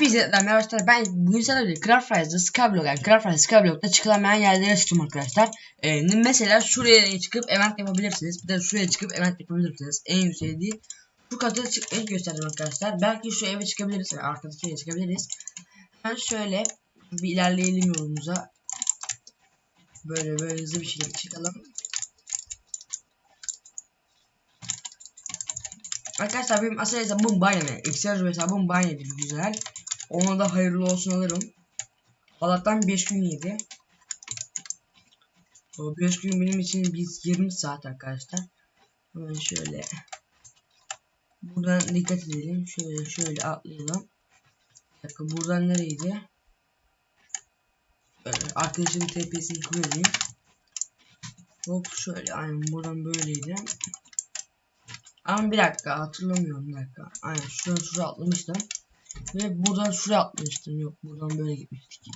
Hepinize merhaba arkadaşlar ben bugün sizlerle Craft Rise'da Skyblock yani Craft Rise Skyblock'ta çıkılamayan yerlere çıktım arkadaşlar. Ee, mesela şuraya çıkıp event yapabilirsiniz. Bir de şuraya çıkıp event yapabilirsiniz. En yükseği değil. Şu kata çıkmayı gösterdim arkadaşlar. Belki şu eve çıkabiliriz. Yani arkadaki eve çıkabiliriz. Ben şöyle bir ilerleyelim yolumuza. Böyle böyle hızlı bir şekilde çıkalım. Arkadaşlar benim asıl hesabım Binance. Excel hesabım Binance güzel. Ona da hayırlı olsun alırım. Allah'tan 5 gün yedi. O 5 gün benim için biz 20 saat arkadaşlar. Hemen şöyle. Buradan dikkat edelim. Şöyle şöyle atlayalım. Bir dakika buradan nereydi? Böyle arkadaşımın TP'sini koyayım. Hop şöyle aynen buradan böyleydi. Ama bir dakika hatırlamıyorum bir dakika. Aynen şuradan şuraya atlamıştım. Ve buradan şuraya atlamıştım. Yok buradan böyle gitmiştik.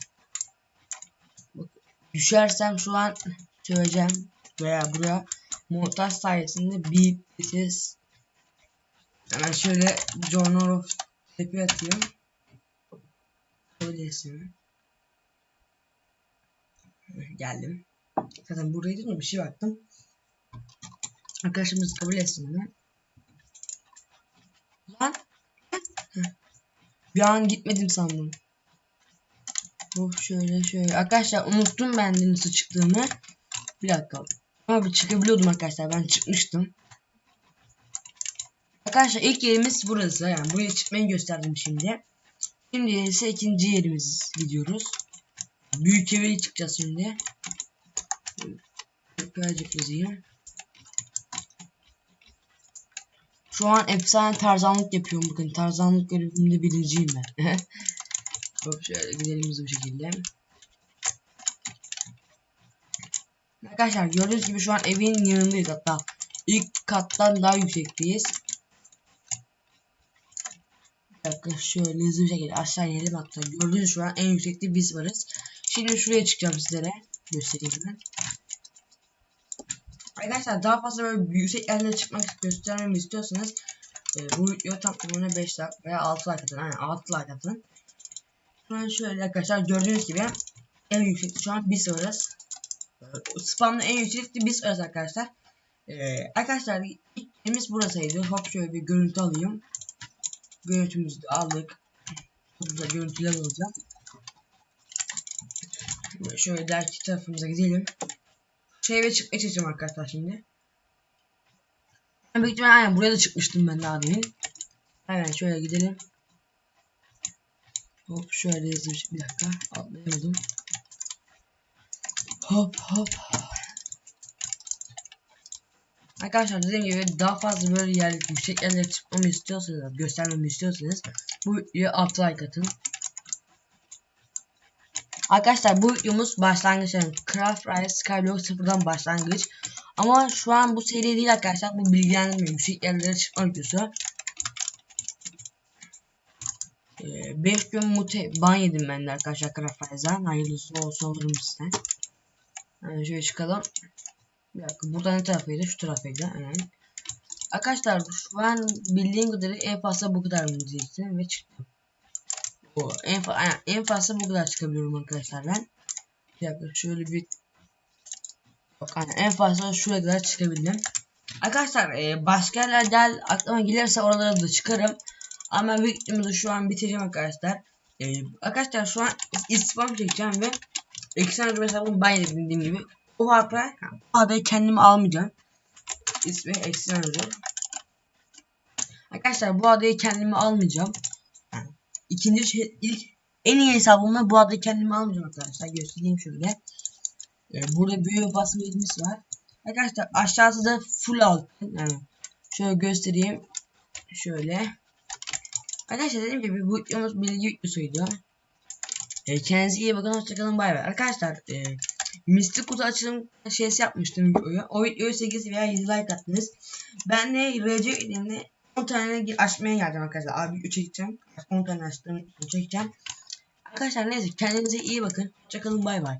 Bak, düşersem şu an söyleyeceğim. Veya buraya montaj sayesinde bir ses Hemen şöyle Journal of tepe atayım. Öylesin. Geldim. Zaten buradaydı mı bir şey baktım. Arkadaşımız kabul etsin mi? Bir an gitmedim sandım. Hop şöyle şöyle. Arkadaşlar unuttum ben de nasıl çıktığımı. Bir dakika. Ama bir çıkabiliyordum arkadaşlar. Ben çıkmıştım. Arkadaşlar ilk yerimiz burası. Yani buraya çıkmayı gösterdim şimdi. Şimdi ise ikinci yerimiz gidiyoruz. Büyük eve çıkacağız şimdi. Birazcık yazayım. Şu an efsane tarzanlık yapıyorum bugün. Tarzanlık görevimde birinciyim ben. Hop şöyle gidelim hızlı bir şekilde. Arkadaşlar gördüğünüz gibi şu an evin yanındayız hatta. ilk kattan daha yüksekteyiz. Bir dakika şöyle hızlı bir şekilde aşağı inelim hatta. Gördüğünüz şu an en yüksekte biz varız. Şimdi şuraya çıkacağım sizlere. Göstereyim ben. Arkadaşlar daha fazla böyle yüksek yerlere çıkmak göstermemi istiyorsanız e, bu video tam tamamına 5 like veya 6 like atın. Yani 6 like atın. Şu şöyle arkadaşlar gördüğünüz gibi en yüksek şu an biz varız. E, spamda en yüksek biz varız arkadaşlar. E, arkadaşlar ilk burasıydı. Hop şöyle bir görüntü alayım. Görüntümüzü de aldık. Burada görüntüler olacak. Şöyle derki tarafımıza gidelim eve çıkmaya çalışacağım arkadaşlar şimdi. Ben büyük ihtimalle aynen buraya da çıkmıştım ben daha demin. Hemen şöyle gidelim. Hop şöyle yazmış bir dakika atlayamadım. Hop hop. Arkadaşlar dediğim gibi daha fazla böyle yer yüksek yerlere çıkmamı istiyorsanız göstermemi istiyorsanız bu videoya like atın. Arkadaşlar bu videomuz başlangıç yani Craft Rise Skyblock sıfırdan başlangıç. Ama şu an bu seri değil arkadaşlar. Bu bilgilendirme yüksek yerlere çıkma videosu. 5 ee, gün mute ban yedim ben de arkadaşlar Craft Rise'dan. Hayırlısı olsun olurum size. Yani şöyle çıkalım. Bir dakika burada ne tarafıydı? Şu tarafıydı. Evet. Arkadaşlar şu an bildiğim kadarıyla fazla bu kadar mı diyecektim ve çıktım. O en, en fazla bu kadar çıkabiliyorum arkadaşlar ben. Bir şöyle bir Bak yani en fazla şuraya kadar çıkabildim. Arkadaşlar e, başka yerlerden aklıma gelirse oralara da çıkarım. Ama videomuzu şu an bitireceğim arkadaşlar. E, arkadaşlar şu an istifam çekeceğim ve eksen bunu ben dediğim gibi o harpa o adayı kendimi almayacağım. İsmi eksen Arkadaşlar bu adayı kendimi almayacağım. İkinci şey, ilk en iyi hesabımla bu adayı kendime almayacağım arkadaşlar. Göstereyim şöyle. Ee, burada büyük basım yerimiz var. Arkadaşlar aşağısı da full altın. Yani şöyle göstereyim. Şöyle. Arkadaşlar dediğim gibi bu videomuz bilgi videosuydu. E, kendinize iyi bakın. Hoşçakalın. Bay bay. Arkadaşlar e, mistik kutu açılım şeysi yapmıştım videoyu. O videoyu 8 veya 7 like attınız. Ben de RC edimde 10 tane açmaya geldim arkadaşlar. Abi 3'e gideceğim. 10 tane açtım. 3'e çekeceğim. Arkadaşlar neyse kendinize iyi bakın. Hoşçakalın bay bay.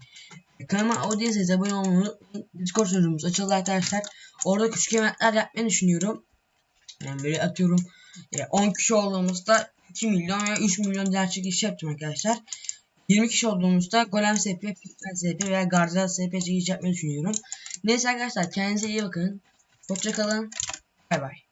Kanalıma audience abone olmayı Discord sunucumuz açıldı arkadaşlar. Orada küçük eventler yapmayı düşünüyorum. Yani böyle atıyorum. 10 kişi olduğumuzda 2 milyon veya 3 milyon diğer çekiliş yapacağım arkadaşlar. 20 kişi olduğumuzda Golem SP, Pikmen SP veya Gardiyan SP çekiliş yapmayı düşünüyorum. Neyse arkadaşlar kendinize iyi bakın. Hoşçakalın. Bay bay.